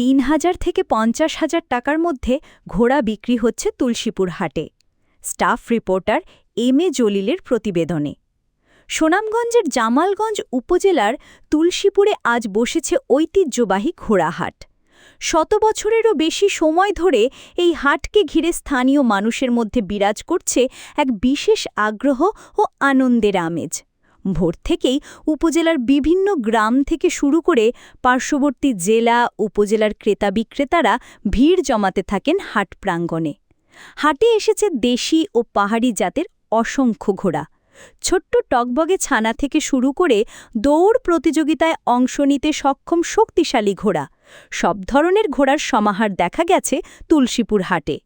তিন হাজার থেকে পঞ্চাশ হাজার টাকার মধ্যে ঘোড়া বিক্রি হচ্ছে তুলসীপুর হাটে। স্টাফ রিপোর্টার এম এ জলিলের প্রতিবেদনে। সুনামগঞ্জের জামালগঞ্জ উপজেলার তুলসীপুরে আজ বসেছে ঐতিহ্যবাহী ঘোড়াহাট শত বছরেরও বেশি সময় ধরে এই হাটকে ঘিরে স্থানীয় মানুষের মধ্যে বিরাজ করছে এক বিশেষ আগ্রহ ও আনন্দের আমেজ। ভোর থেকেই উপজেলার বিভিন্ন গ্রাম থেকে শুরু করে পার্শ্ববর্তী জেলা, উপজেলার ক্রেতা বিক্রেতারা ভিড় জমাতে থাকেন হাট প্রাঙ্গণে। হাটে এসেছে দেশি ও পাহাড়ি জাতের অসংখ্য ঘোড়া। ছোট্ট টকবগে ছানা থেকে শুরু করে দৌড় প্রতিযোগিতায় অংশ নিতে সক্ষম শক্তিশালী ঘোড়া। সব ধরনের ঘোড়ার সমাহার দেখা গেছে তুলসীপুর হাটে।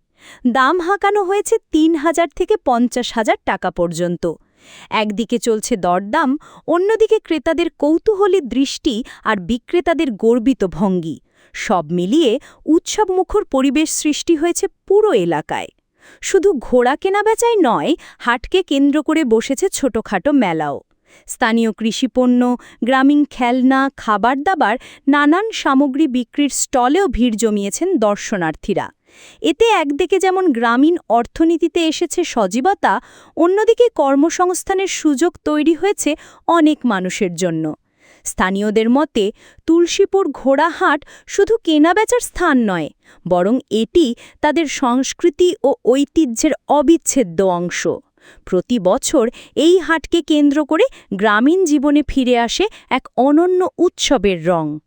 দাম হাঁকানো হয়েছে তিন হাজার থেকে পঞ্চাশ হাজার টাকা পর্যন্ত। একদিকে চলছে দরদাম, অন্যদিকে ক্রেতাদের কৌতূহলী দৃষ্টি আর বিক্রেতাদের গর্বিত ভঙ্গি। সব মিলিয়ে উৎসবমুখর পরিবেশ সৃষ্টি হয়েছে পুরো এলাকায়। শুধু ঘোড়া কেনাবেচাই নয়, হাটকে কেন্দ্র করে বসেছে ছোটখাটো মেলাও। স্থানীয় কৃষিপণ্য গ্রামীণ খেলনা, খাবার দাবার, নানান সামগ্রী বিক্রির স্টলেও ভিড় জমিয়েছেন দর্শনার্থীরা। এতে একদিকে যেমন গ্রামীণ অর্থনীতিতে এসেছে সজীবতা, অন্যদিকে কর্মসংস্থানের সুযোগ তৈরি হয়েছে অনেক মানুষের জন্য। স্থানীয়দের মতে, তুলসীপুর ঘোড়াহাট শুধু কেনাবেচার স্থান নয়, বরং এটি তাদের সংস্কৃতি ও ঐতিহ্যের অবিচ্ছেদ্য অংশ। প্রতি বছর এই হাটকে কেন্দ্র করে গ্রামীণ জীবনে ফিরে আসে এক অনন্য উৎসবের রং।